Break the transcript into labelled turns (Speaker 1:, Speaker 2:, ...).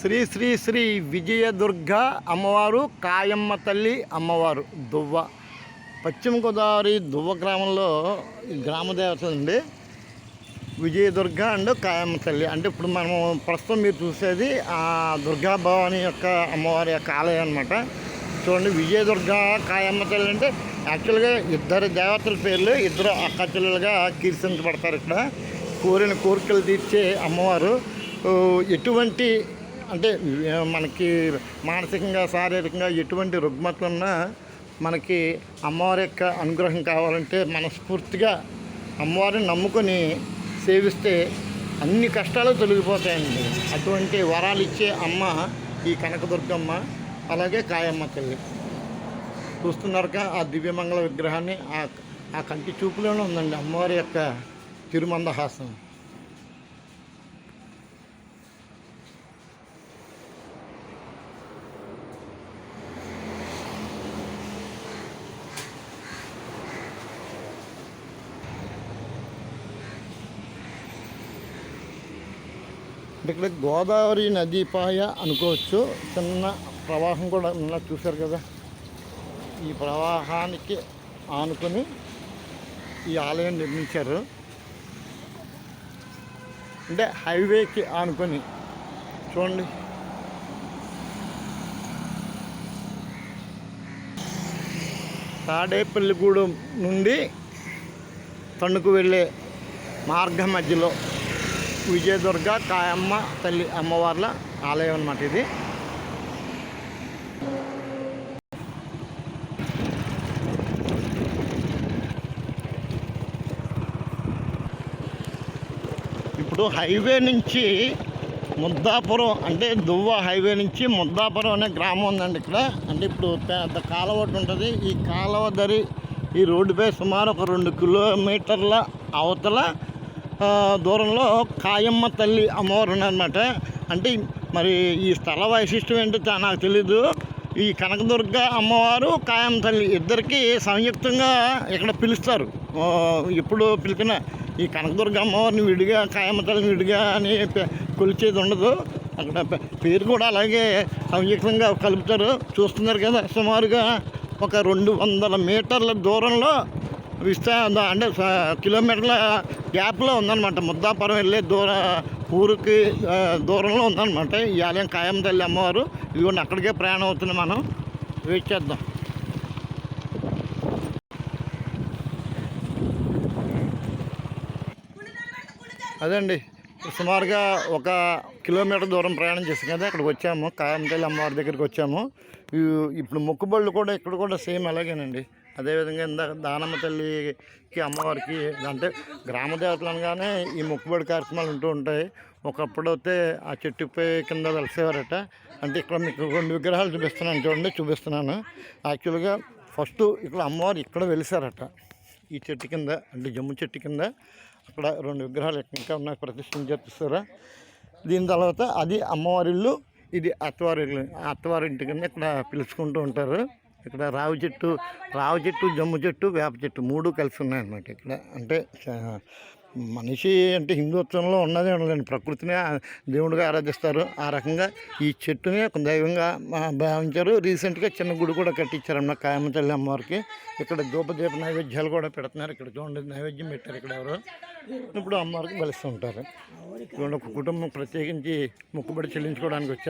Speaker 1: శ్రీ శ్రీ శ్రీ విజయదుర్గ అమ్మవారు కాయమ్మ తల్లి అమ్మవారు దువ్వ. పశ్చిమ గోదావరి దువ్వ గ్రామంలో గ్రామదేవత అండి. విజయదుర్గ అండ్ కాయమ్మ తల్లి. అంటే ఇప్పుడు మనం ప్రస్తుతం మీరు చూసేది ఆ దుర్గా భవాని యొక్క అమ్మవారి యొక్క ఆలయం అనమాట చూడండి విజయదుర్గ కాయమ్మ తల్లి అంటే యాక్చువల్గా ఇద్దరు దేవతల పేర్లు ఇద్దరు అక్కచెల్లెలుగా కీర్తించబడతారు ఇక్కడ. కోరిన కోరికలు తీర్చే అమ్మవారు. ఎటువంటి అంటే మనకి మానసికంగా శారీరకంగా ఎటువంటి రుగ్మతలు ఉన్నా మనకి అమ్మవారి యొక్క అనుగ్రహం కావాలంటే మనస్ఫూర్తిగా అమ్మవారిని నమ్ముకొని సేవిస్తే అన్ని కష్టాలు తొలగిపోతాయండి. అటువంటి వరాలు ఇచ్చే అమ్మ ఈ కనకదుర్గమ్మ అలాగే కాయమ్మ తల్లి. చూస్తున్నారుగా ఆ దివ్యమంగళ విగ్రహాన్ని ఆ ఆ కంటి చూపులోనే ఉందండి అమ్మవారి యొక్క తిరుమందహాసం ఇక్కడ గోదావరి నదీపాయ అనుకోవచ్చు. చిన్న ప్రవాహం కూడా ఉన్న చూశారు కదా. ఈ ప్రవాహానికి ఆనుకొని ఈ ఆలయం నిర్మించారు. అంటే హైవేకి ఆనుకొని చూడండి. తాడేపల్లిగూడెం నుండి తణుకు వెళ్ళే మార్గం మధ్యలో విజయదుర్గ కాయమ్మ తల్లి అమ్మవార్ల ఆలయం అన్నమాట ఇది. ఇప్పుడు హైవే నుంచి ముద్దాపురం అంటే దువ్వ హైవే నుంచి ముద్దాపురం అనే గ్రామం ఉందండి ఇక్కడ. అంటే ఇప్పుడు పెద్ద కాలువ ఒకటి ఉంటుంది. ఈ కాలువ దరి ఈ రోడ్డుపై సుమారు ఒక రెండు కిలోమీటర్ల అవతల దూరంలో కాయమ్మ తల్లి అమ్మవారు ఉన్నారన్నమాట. అంటే మరి ఈ స్థల వైశిష్టం ఏంటో నాకు తెలీదు. ఈ కనకదుర్గ అమ్మవారు కాయమ్మ తల్లి ఇద్దరికి సంయుక్తంగా ఇక్కడ పిలుస్తారు. ఎప్పుడు పిలిచిన ఈ కనకదుర్గ అమ్మవారిని విడిగా కాయమ్మ తల్లిని విడిగా అని కొలిచేది ఉండదు. అక్కడ పేరు కూడా అలాగే సంయుక్తంగా కలుపుతారు. చూస్తున్నారు కదా సుమారుగా ఒక రెండు వందల మీటర్ల దూరంలో విస్తా అంటే కిలోమీటర్ల గ్యాప్లో ఉందన్నమాట. ముద్దాపురం వెళ్ళే దూర ఊరికి దూరంలో ఉందన్నమాట. ఈ ఆలయం కాయం తల్లి అమ్మవారు. ఇదిగోండి అక్కడికే ప్రయాణం అవుతుంది మనం. వెయిట్ చేద్దాం. అదండి. సుమారుగా ఒక కిలోమీటర్ దూరం ప్రయాణం చేసాం కదా అక్కడికి వచ్చాము. కాయంతల్లి అమ్మవారి దగ్గరికి వచ్చాము. ఇప్పుడు మొక్కుబళ్ళు కూడా ఇక్కడ కూడా సేమ్ అలాగేనండి. అదేవిధంగా ఇందాక దానమ్మ తల్లికి అమ్మవారికి అంటే గ్రామ దేవతలు అనగానే ఈ మొక్కుబడి కార్యక్రమాలు ఉంటూ ఉంటాయి. ఒకప్పుడు అయితే ఆ చెట్టుపై కింద వెలిసేవారట. అంటే ఇక్కడ మీకు రెండు విగ్రహాలు చూపిస్తున్నాను చూడండి చూపిస్తున్నాను. యాక్చువల్గా ఫస్ట్ ఇక్కడ అమ్మవారు ఇక్కడ వెలిసారట. ఈ చెట్టు కింద అంటే జమ్ము చెట్టు కింద అక్కడ రెండు విగ్రహాలు ఇంకా ఉన్నాయి ప్రతిష్టం చేపిస్తారా? దీని తర్వాత అది అమ్మవారి ఇల్లు ఇది అత్తవారి ఇల్లు ఆ అత్తవారి ఇంటి కింద ఇక్కడ పిలుచుకుంటూ ఉంటారు. ఇక్కడ రావి చెట్టు రావి చెట్టు జమ్ము చెట్టు వేప చెట్టు మూడు కలిసి ఉన్నాయన్నమాట ఇక్కడ. అంటే మనిషి అంటే హిందుత్వంలో ఉన్నదే ఉండదండి. ప్రకృతిని దేవుడిగా ఆరాధిస్తారు. ఆ రకంగా ఈ చెట్టుని ఒక దైవంగా భావించారు. రీసెంట్గా చిన్న గుడి కూడా కట్టించారన్న కాయమ్మ అమ్మవారికి. ఇక్కడ దూపదీప నైవేద్యాలు కూడా పెడుతున్నారు. ఇక్కడ చూడండి నైవేద్యం పెట్టారు ఇక్కడ ఎవరు. ఇప్పుడు అమ్మవారికి బలిస్తూ ఉంటారు చూడండి ఒక కుటుంబం ప్రత్యేకించి మొక్కుబడి చెల్లించుకోవడానికి వచ్చారు.